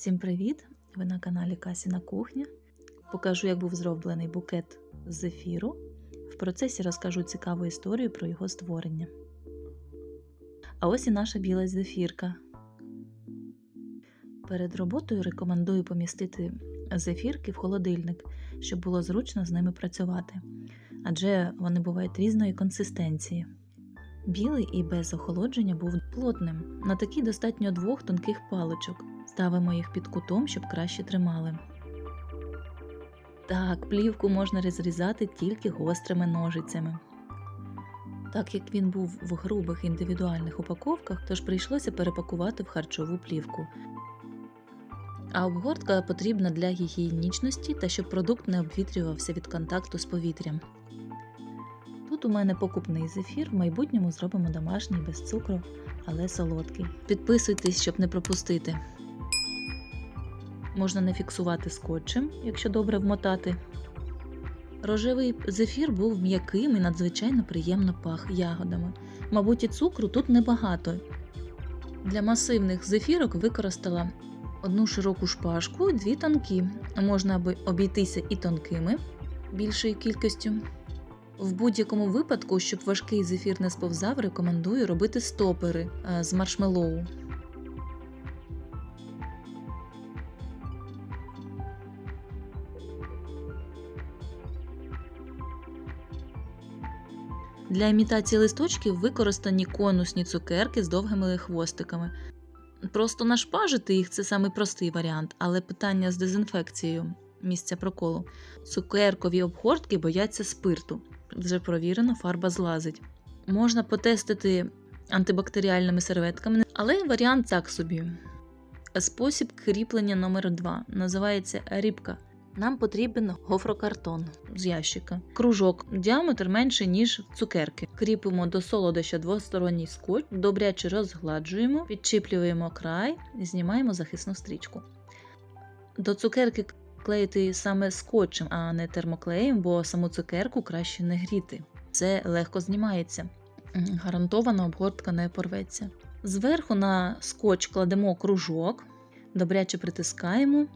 Всім привіт! Ви на каналі Касіна Кухня. Покажу, як був зроблений букет з зефіру. В процесі розкажу цікаву історію про його створення. А ось і наша біла зефірка. Перед роботою рекомендую помістити зефірки в холодильник, щоб було зручно з ними працювати, адже вони бувають різної консистенції. Білий і без охолодження був плотним. На такі достатньо двох тонких паличок. Ставимо їх під кутом, щоб краще тримали. Так, плівку можна розрізати тільки гострими ножицями. Так як він був в грубих індивідуальних упаковках, тож прийшлося перепакувати в харчову плівку. А обгортка потрібна для гігієнічності та щоб продукт не обвітрювався від контакту з повітрям. Тут у мене покупний зефір, в майбутньому зробимо домашній без цукру, але солодкий. Підписуйтесь, щоб не пропустити. Можна не фіксувати скотчем, якщо добре вмотати. Рожевий зефір був м'яким і надзвичайно приємно пах ягодами. Мабуть, і цукру тут небагато. Для масивних зефірок використала одну широку шпажку дві тонкі. Можна обійтися і тонкими більшою кількістю. В будь-якому випадку, щоб важкий зефір не сповзав, рекомендую робити стопери е, з маршмеллоу. Для імітації листочків використані конусні цукерки з довгими хвостиками. Просто нашпажити їх це самий простий варіант, але питання з дезінфекцією місця проколу. Цукеркові обгортки бояться спирту. Вже провірено, фарба злазить. Можна потестити антибактеріальними серветками, але варіант так собі. Спосіб кріплення номер 2 називається рібка. Нам потрібен гофрокартон з ящика. Кружок діаметр менше, ніж цукерки. Кріпимо до солодоща двосторонній скотч, добряче розгладжуємо, підчіплюємо край і знімаємо захисну стрічку. До цукерки клеїти саме скотчем, а не термоклеєм, бо саму цукерку краще не гріти. Це легко знімається. Гарантована обгортка не порветься. Зверху на скотч кладемо кружок, добряче притискаємо,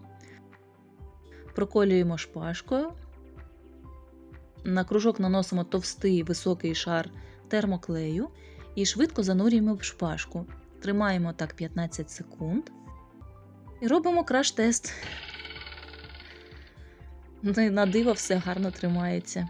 проколюємо шпажкою. На кружок наносимо товстий високий шар термоклею і швидко занурюємо в шпажку. Тримаємо так 15 секунд і робимо краш-тест. Ну, На диво все гарно тримається.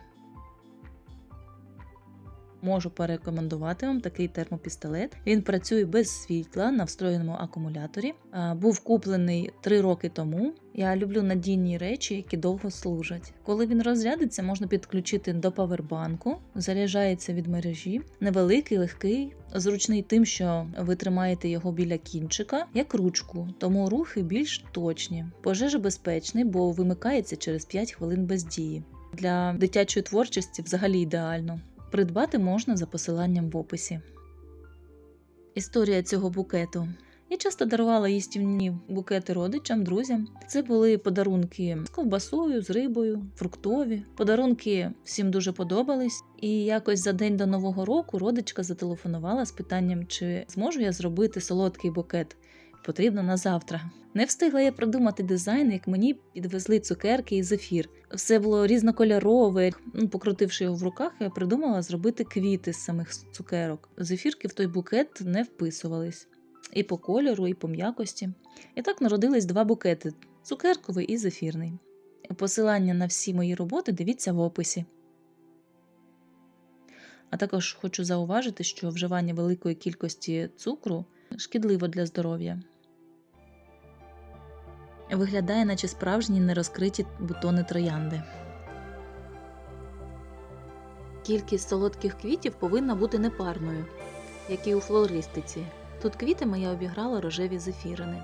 Можу порекомендувати вам такий термопістолет. Він працює без світла на встроєному акумуляторі. Був куплений 3 роки тому. Я люблю надійні речі, які довго служать. Коли він розрядиться, можна підключити до павербанку, заряджається від мережі, невеликий, легкий, зручний тим, що ви тримаєте його біля кінчика, як ручку, тому рухи більш точні. Пожежобезпечний, бо вимикається через 5 хвилин без дії. Для дитячої творчості взагалі ідеально. Придбати можна за посиланням в описі. Історія цього букету. Я часто дарувала їстівні букети родичам, друзям. Це були подарунки з ковбасою, з рибою, фруктові. Подарунки всім дуже подобались. І якось за день до Нового року родичка зателефонувала з питанням, чи зможу я зробити солодкий букет. Потрібно на завтра. Не встигла я придумати дизайн, як мені підвезли цукерки і зефір. Все було різнокольорове. Ну, Покрутивши його в руках, я придумала зробити квіти з самих цукерок. Зефірки в той букет не вписувались і по кольору, і по м'якості. І так народились два букети цукерковий і зефірний. Посилання на всі мої роботи дивіться в описі. А також хочу зауважити, що вживання великої кількості цукру шкідливо для здоров'я. Виглядає, наче справжні нерозкриті бутони троянди. Кількість солодких квітів повинна бути непарною, як і у флористиці. Тут квітами я обіграла рожеві зефірини.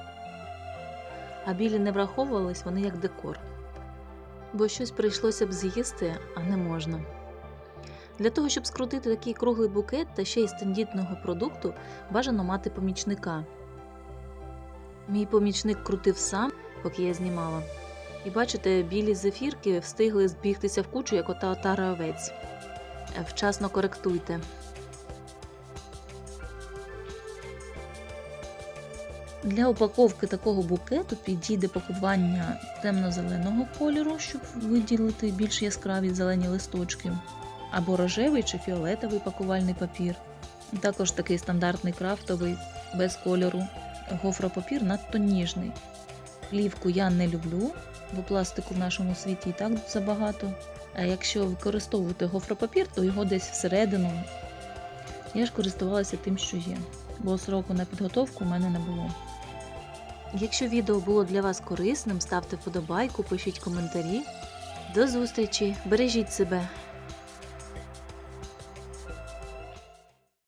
А білі не враховувались вони як декор. Бо щось прийшлося б з'їсти, а не можна. Для того, щоб скрутити такий круглий букет та ще й з продукту, бажано мати помічника. Мій помічник крутив сам, поки я знімала. І бачите, білі зефірки встигли збігтися в кучу, як ота отара овець. Вчасно коректуйте. Для упаковки такого букету підійде пакування темно-зеленого кольору, щоб виділити більш яскраві зелені листочки, або рожевий чи фіолетовий пакувальний папір. Також такий стандартний крафтовий без кольору. Гофропапір надто ніжний. Плівку я не люблю, бо пластику в нашому світі і так забагато. А якщо використовувати гофропапір, то його десь всередину. Я ж користувалася тим, що є, бо сроку на підготовку в мене не було. Якщо відео було для вас корисним, ставте вподобайку, пишіть коментарі. До зустрічі! Бережіть себе!